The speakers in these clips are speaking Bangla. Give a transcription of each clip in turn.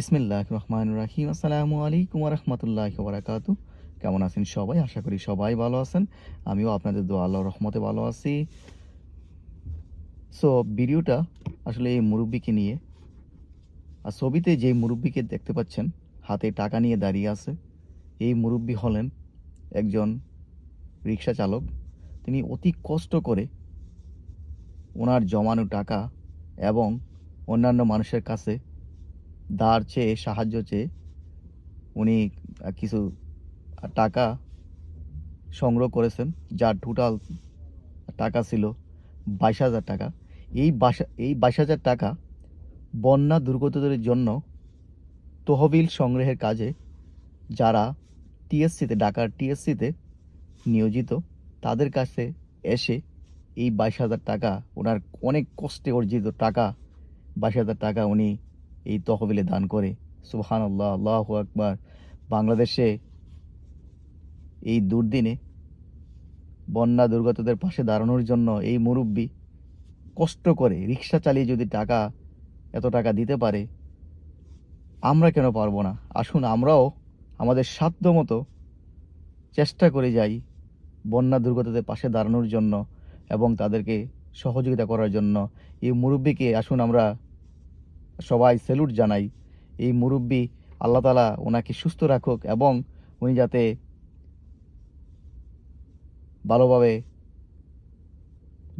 বিসমিল্লাহ রহমান রাহিম আসসালামু আলাইকুম রহমতুল্লাহ বারাকাত কেমন আছেন সবাই? আশা করি সবাই ভালো আছেন। আমিও আপনাদের দোয়া আল্লাহ রহমতে ভালো আছি। সো ভিডিওটা আসলে এই মুরব্বীকে নিয়ে, আর ছবিতে যে মুরব্বীকে দেখতে পাচ্ছেন, হাতে টাকা নিয়ে দাঁড়িয়ে আছে, এই মুরব্বী হলেন একজন রিক্সা চালক। তিনি অতি কষ্ট করে ওনার জমানো টাকা এবং অন্যান্য মানুষের কাছে ধার চেয়ে, সাহায্য চেয়ে উনি কিছু টাকা সংগ্রহ করেছেন, যার টোটাল টাকা ছিল বাইশ হাজার টাকা। এই বাসা এই বাইশ হাজার টাকা বন্যা দুর্গতদের জন্য তহবিল সংগ্রহের কাজে যারা টিএসসিতে, ঢাকার টিএসসিতে নিয়োজিত, তাদের কাছে এসে এই বাইশ হাজার টাকা, ওনার অনেক কষ্টে অর্জিত টাকা, বাইশ হাজার টাকা উনি এই তহবিলে দান করে। সুবহান আল্লাহ আল্লাহ আকবার। বাংলাদেশে এই দুর্দিনে বন্যা দুর্গতদের পাশে দাঁড়ানোর জন্য এই মুরব্বী কষ্ট করে রিক্সা চালিয়ে যদি টাকা, এত টাকা দিতে পারে, আমরা কেন পারব না? আসুন আমরাও আমাদের সাধ্য মতো চেষ্টা করে যাই বন্যা দুর্গতদের পাশে দাঁড়ানোর জন্য এবং তাদেরকে সহযোগিতা করার জন্য। এই মুরব্বীকে আসুন আমরা সবাই স্যালুট জানাই। এই মুরব্বী আল্লাহ তালা ওনাকে সুস্থ রাখুক এবং উনি যাতে ভালোভাবে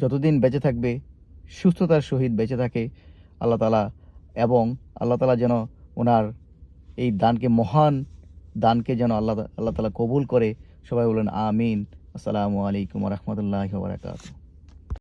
যতদিন বেঁচে থাকবে, সুস্থতার সহিত বেঁচে থাকে আল্লাহ তালা এবং আল্লাহ তালা যেন ওনার এই দানকে মহান দানকে যেন আল্লাহ আল্লাহ তালা কবুল করে। সবাই বলেন, আমিন। আসসালামু আলাইকুম রহমতুল্লাহ বারাকাতুহ।